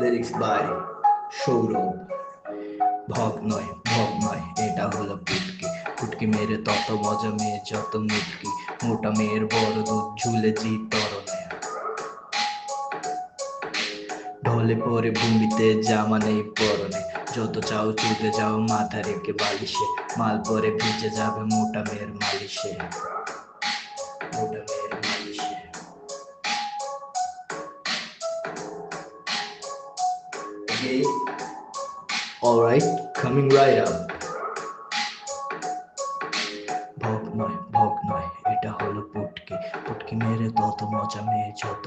Lyrics by Sourav ভগ নয় ভগ নয়, এটা হলো পুটকি। পুটকি মেরে তত মজা মেয়ে যত মুটকি। মোটা মেয়ের বড় দুধ ঝুলে জি তরণে। ঢলে পরে ভূমিতে জামা নেই পরনে। যত চাও চুদে যাও মাথা রেখে বালিশে। মাল পরে ভিজে যাবে মোটা মেয়ের মালিশে। Okay. All right, coming right up. মেরে তত মজা মেয়ে যত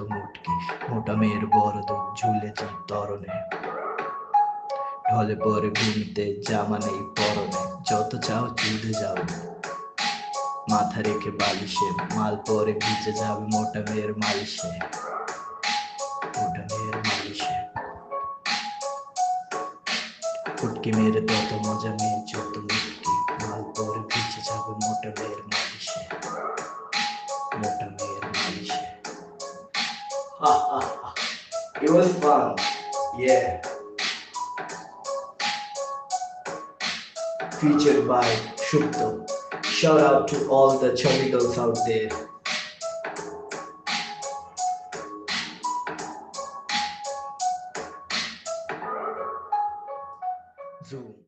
মোটা মেয়ের বড় ঝুলে তরণে ঢলে পরে ঘুমিতে জামা নেই পরনে যত চাও চুদে যাও মাথা রেখে বালিশে মাল পরে ভিজে যাবে মোটা মেয়ের মালিশে মোটা ফুটকি মেরে তত মজা মেয়ে মুটকি মাল পরে ভিজে যাবে মোটা মেয়ের মালিশে মোটা মেয়ের মালিশে. Yeah. Featured by Shupto. Shout out to all the chubby girls out there. Zoom.